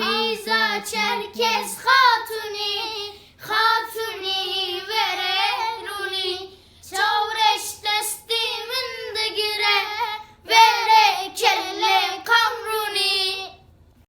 Eyza Çerkez Kaz.